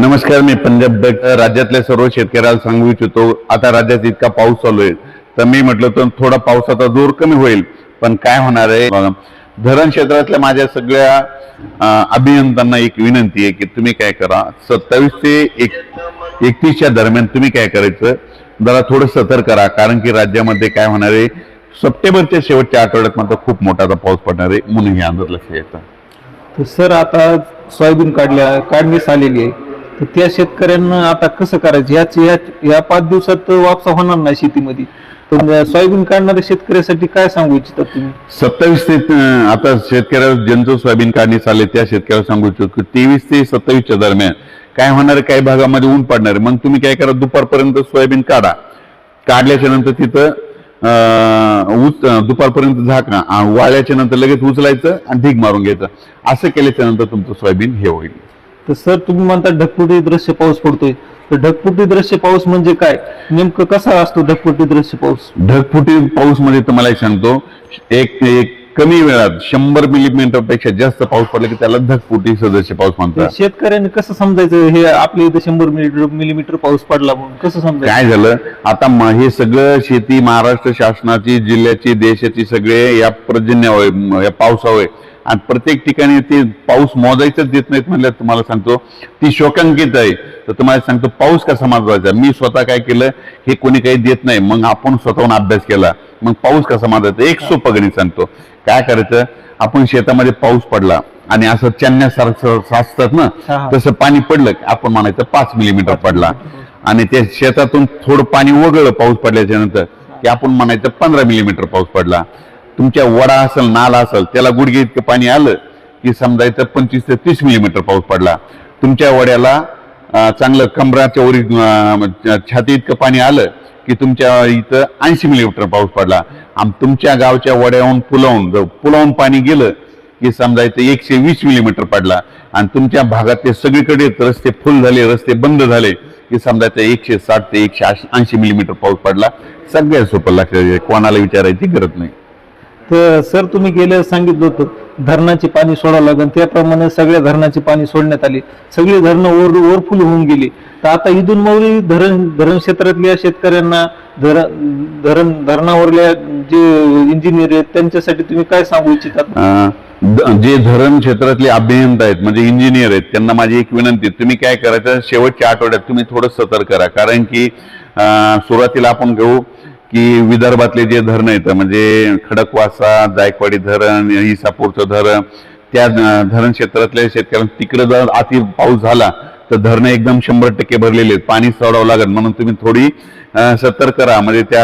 नमस्कार मी पंजाब डक राज्यातल्या सर्व शेतकऱ्याला सांगू इच्छितो आता राज्यात इतका पाऊस चालू आहे. तर मी म्हटलं तर थोडा पावसाचा जोर कमी होईल. पण काय होणार आहे? बघा, धरण क्षेत्रातल्या माझ्या सगळ्या अभियंत्यांना एक विनंती आहे की तुम्ही काय करा सत्तावीस ते एक एकतीसच्या दरम्यान तुम्ही काय करायचं? जरा थोडं सतर्क करा कारण की राज्यामध्ये काय होणार आहे? सप्टेंबरच्या शेवटच्या आठवड्यात मात्र खूप मोठा आता पाऊस पडणार आहे. म्हणून हे अंदाज लक्ष येतं. तर सर आता सोयाबीन काढल्या काढणीस आलेली आहे. तर त्या शेतकऱ्यांना आता कसं करायचं? याच या या पाच दिवसात वापसा होणार नाही शेतीमध्ये. तर सोयाबीन काढणाऱ्या शेतकऱ्यासाठी काय सांगू इच्छितात तुम्ही? सत्तावीस ते अं, आता शेतकऱ्यावर ज्यांचं सोयाबीन काढणी आले त्या शेतकऱ्याला सांगू इच्छितो की तेवीस ते सत्तावीसच्या दरम्यान काय होणार आहे, काही भागामध्ये ऊन पडणार आहे. मग तुम्ही काय करा दुपारपर्यंत सोयाबीन काढा. काढल्याच्या नंतर तिथं अं, उच अं, दुपारपर्यंत झाका वाळल्याच्या नंतर लगेच उचलायचं आणि ढीग मारून घ्यायचं. असं केल्याच्यानंतर तुमचं सोयाबीन हे होईल. तर सर तुम्ही म्हणता ढगफुटी दृश्य पाऊस पडतोय. तर ढगफुटी दृश्य पाऊस म्हणजे काय? नेमकं कसा असतो ढगफुटी दृश्य पाऊस? ढगफुटी पाऊसमध्ये तुम्हाला एक सांगतो एक एक कमी वेळात शंभर मिलीमीटरपेक्षा जास्त पाऊस पडला की त्याला ढगफुटी सदस्य पाऊस म्हणतात. शेतकऱ्यांनी कसं समजायचं? हे आपल्या इथे शंभर मिलीमीटर मिलीमीटर पाऊस पडला म्हणून कसं समजायचं? काय झालं? आता म- हे सगळं शेती महाराष्ट्र शासनाची जिल्ह्याची देशाची सगळे या पर्जन्यावर या पावसावर आणि प्रत्येक ठिकाणी ते पाऊस मोजायचंच देत नाहीत म्हणलं तुम्हाला सांगतो ती शोकांकित आहे. तर तुम्हाला सांगतो पाऊस कसा माजवायचा? मी स्वतः काय केलं हे कोणी काही देत नाही. मग आपण स्वतःहून अभ्यास केला. मग पाऊस कसा माजवायचा? एक सोपं गणित सांगतो. काय करायचं? आपण शेतामध्ये पाऊस पडला आणि असं चन्यासारखं साचतात ना. तसं पाणी पडलं की आपण म्हणायचं पाच मिलीमीटर पडला. आणि त्या शेतातून थोडं पाणी वगळलं पाऊस पडल्याच्या नंतर की आपण म्हणायचं पंधरा मिलीमीटर पाऊस पडला. तुमच्या वडा असेल नाला असेल त्याला गुडघे इतकं पाणी आलं की समजायचं पंचवीस ते तीस मिलीमीटर पाऊस पडला. तुमच्या वड्याला चांगलं कमराच्या वरी छाती इतकं पाणी आलं की तुमच्या इथं ऐंशी मिलीमीटर पाऊस पडला. आम तुमच्या गावच्या वड्याहून पुलावून पुलावून पाणी गेलं की समजायचं एकशे वीस मिलीमीटर पडला. आणि तुमच्या भागातले सगळीकडे रस्ते फुल झाले रस्ते बंद झाले की समजायचं एकशे साठ ते एकशे ऐंशी मिलीमीटर पाऊस पडला. सगळ्या सोपं लक्षात कोणाला विचारायची गरज नाही. तर सर तुम्ही गेल्या सांगितलं होतं धरणाचे पाणी सोडावं लागेल. त्याप्रमाणे सगळ्या धरणाचे पाणी सोडण्यात आले. सगळी धरणं ओव्हर ओव्हरफुल होऊन गेली. तर आता इथून मौली धरण धरण क्षेत्रातल्या शेतकऱ्यांना धरण धरण धरणावरल्या जे इंजिनियर आहेत त्यांच्यासाठी तुम्ही काय सांगू इच्छितात जे धरण क्षेत्रातले अभियंता आहेत म्हणजे इंजिनियर आहेत त्यांना माझी एक विनंती तुम्ही काय करायचं? शेवटच्या आठवड्यात तुम्ही थोडं सतर्क करा कारण की सुरुवातीला आपण घेऊ की विदर्भातले जे धरण आहेत म्हणजे खडकवासा जायकवाडी धरण इसापूरचं धरण त्या धरण क्षेत्रातल्या शेतकऱ्यांना तिकडे जर अति पाऊस झाला तर धरणं एकदम शंभर टक्के भरलेले आहेत. पाणी सोडावं लागेल. म्हणून तुम्ही थोडी सतर्क करा म्हणजे त्या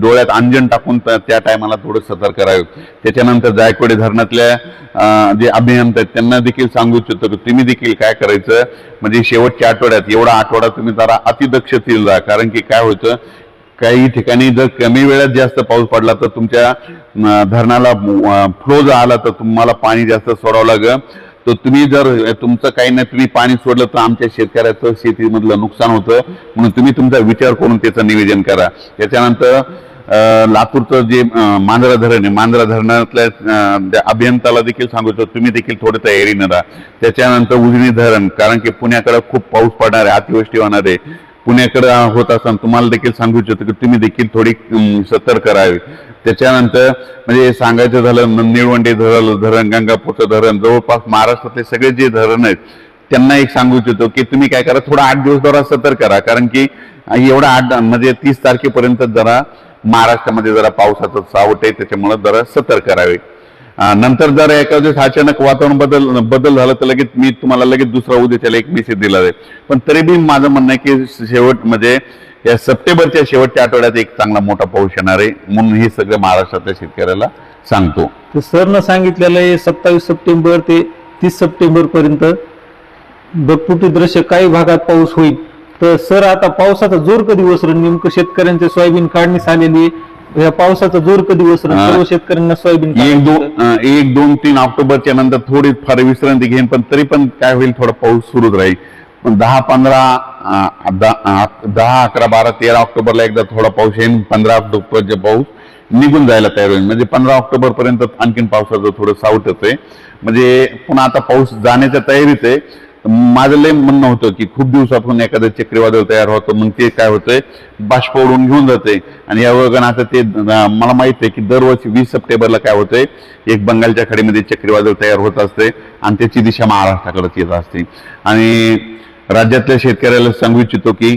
डोळ्यात अंजन टाकून त्या टायमाला थोडं सतर्क करावे त्याच्यानंतर जायकवाडी धरणातल्या जे अभियंता आहेत त्यांना देखील सांगू इच्छितो की तुम्ही देखील काय करायचं? म्हणजे शेवटच्या आठवड्यात एवढा आठवडा तुम्ही जरा अतिदक्षतील राहा. कारण की काय होतं काही ठिकाणी जर कमी वेळात जास्त पाऊस पडला तर तुमच्या धरणाला फ्लो जर आला तर तुम्हाला पाणी जास्त सोडावं लागं तर तुम्ही जर तुमचं काही नाही तुम्ही पाणी सोडलं तर आमच्या शेतकऱ्याचं शेतीमधलं नुकसान होतं. म्हणून तुम्ही तुमचा विचार करून त्याचं निवेदन करा. त्याच्यानंतर लातूरचं जे मांजरा धरण आहे मांजरा धरणातल्या अभियंताला देखील सांगू तुम्ही देखील थोडं तयारीनं राहा. त्याच्यानंतर उजनी धरण कारण की पुण्याकडे खूप पाऊस पडणार आहे अतिवृष्टी होणार आहे. पुण्याकडे होत असताना तुम्हाला देखील सांगू इच्छितो की तुम्ही देखील थोडी सतर्क राहावी. त्याच्यानंतर म्हणजे सांगायचं झालं निळवंडे धरण धरण गंगापूरचं धरण जवळपास महाराष्ट्रातले सगळे जे धरण आहेत त्यांना एक सांगू इच्छितो की तुम्ही काय करा थोडा आठ दिवस जरा सतर्क करा कारण की एवढा आठ म्हणजे तीस तारखेपर्यंत जरा महाराष्ट्रामध्ये जरा पावसाचं सावट आहे त्याच्यामुळे जरा सतर्क करावे नंतर जर एका दिवस अचानक वातावरण बदल बदल झालं तर लगेच मी तुम्हाला लगेच दुसरा उद्याच्याला एक मेसेज दिला जाईल पण तरी बी माझं म्हणणं आहे की शेवट म्हणजे या सप्टेंबरच्या शेवटच्या आठवड्यात एक चांगला मोठा पाऊस येणार आहे म्हणून हे सगळं महाराष्ट्रातल्या शेतकऱ्याला सांगतो. तर सरनं सांगितलेलं आहे सत्तावीस सप्टेंबर ते तीस सप्टेंबर पर्यंत बगपुटी दृश्य काही भागात पाऊस होईल. तर सर आता पावसाचा जोर कधी ओसरण नेमकं शेतकऱ्यांचे सोयाबीन काढणीस आलेली आहे. या पावसाचा जोर कधी वसरेल हा. सर्व शेतकऱ्यांना सोयाबीन एक काढायचं दोन. अं, एक दोन तीन ऑक्टोबरच्या नंतर थोडी फार विश्रांती घेईन पण तरी पण काय होईल थोडा पाऊस सुरूच राहील. पण दहा पंधरा अं, द- अं, दहा अकरा बारा तेरा ऑक्टोबरला एकदा थोडा पाऊस येईल पंधरा ऑक्टोबरचा पाऊस निघून जायला तयार होईल. म्हणजे पंधरा ऑक्टोबर पर्यंत आणखीन पावसाचं थोडं सावटच आहे म्हणजे पुन्हा आता पाऊस जाण्याच्या तयारीत आहे. माझं लय म्हणणं होतं की खूप दिवसातून एखादं चक्रीवादळ तयार होतं मग ते काय होतंय? बाष्प ओढून घेऊन जाते आणि या वगैरे आता ते मला माहीत आहे की दरवर्षी वीस सप्टेंबरला काय होतंय? एक बंगालच्या खाडीमध्ये चक्रीवादळ तयार होत असते आणि त्याची दिशा महाराष्ट्राकडेच येत असते. आणि राज्यातल्या शेतकऱ्याला सांगू इच्छितो की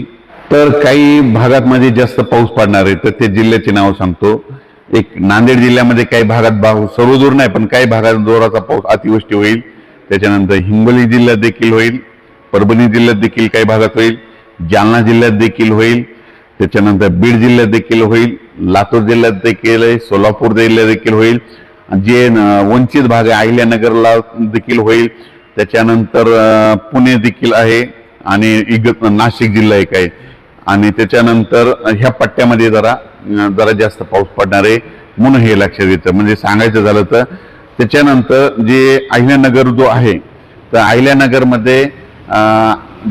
तर काही भागात मध्ये जास्त पाऊस पडणार आहे तर ते जिल्ह्याचे नाव सांगतो. एक नांदेड जिल्ह्यामध्ये काही भागात भाऊ सर्वदूर नाही पण काही भागात जोराचा पाऊस अतिवृष्टी होईल. त्याच्यानंतर हिंगोली जिल्ह्यात देखील होईल परभणी जिल्ह्यात देखील काही भागात होईल जालना जिल्ह्यात देखील होईल त्याच्यानंतर बीड जिल्ह्यात देखील होईल लातूर जिल्ह्यात देखील सोलापूर जिल्ह्यात देखील होईल जे वंचित भाग आहे अहिल्यानगरला देखील होईल त्याच्यानंतर पुणे देखील आहे आणि इग नाशिक जिल्हा एक आहे. आणि त्याच्यानंतर ह्या पट्ट्यामध्ये जरा जरा जास्त पाऊस पडणार आहे म्हणून हे लक्षात येतं. म्हणजे सांगायचं झालं तर त्याच्यानंतर जे अहिल्यानगर जो आहे तर अहिल्यानगरमध्ये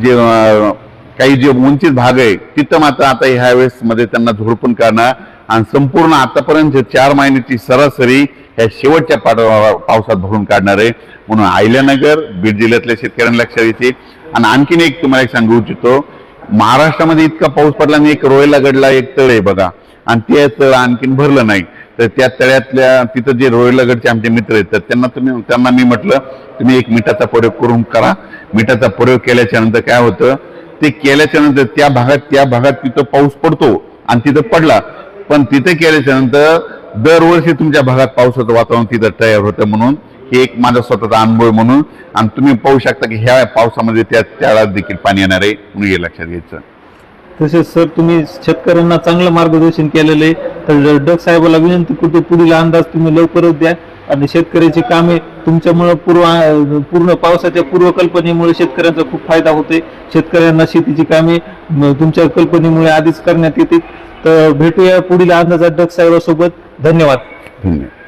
जे काही जे वंचित भाग आहे तिथं मात्र आता ह्या मध्ये त्यांना झोडपून काढणार आणि संपूर्ण आतापर्यंत चार महिन्याची सरासरी ह्या शेवटच्या पावसात भरून काढणार आहे. म्हणून अहिल्यानगर बीड जिल्ह्यातल्या शेतकऱ्यांना लक्षात येते. आणि आणखीन एक तुम्हाला एक सांगू इच्छितो. महाराष्ट्रामध्ये इतका पाऊस पडला आणि एक रोयला गडला एक तळ आहे बघा. आणि ते तळ आणखीन भरलं नाही. तर त्या तळ्यातल्या तिथं जे रोहिलागडचे आमचे मित्र आहेत तर त्यांना तुम्ही त्यांना मी म्हटलं तुम्ही एक मिठाचा प्रयोग करून करा. मिठाचा प्रयोग केल्याच्यानंतर काय होतं ते केल्याच्यानंतर त्या भागात त्या भागात तिथं पाऊस पडतो आणि तिथं पडला. पण तिथे केल्याच्यानंतर दरवर्षी तुमच्या भागात पावसाचं वातावरण तिथं तयार होतं म्हणून हे एक माझा स्वतःचा अनुभव म्हणून आणि तुम्ही पाहू शकता की ह्या पावसामध्ये त्या त्याला देखील पाणी येणार आहे म्हणून हे लक्षात घ्यायचं. तसेच सर तुम्ही शेतकऱ्यांना चांगलं मार्गदर्शन केलेलं आहे. तर डग साहेबाला विनंती कुठे पुढील अंदाज तुम्ही लवकरच द्या. आणि शेतकऱ्याची कामे तुमच्यामुळं पूर्व पूर्ण पावसाच्या पूर्वकल्पनेमुळे शेतकऱ्यांचा खूप फायदा होते शेतकऱ्यांना शेतीची कामे तुमच्या कल्पनेमुळे आधीच करण्यात येते तर भेटूया पुढील अंदाजात डग साहेबासोबत. धन्यवाद. धन्यवाद.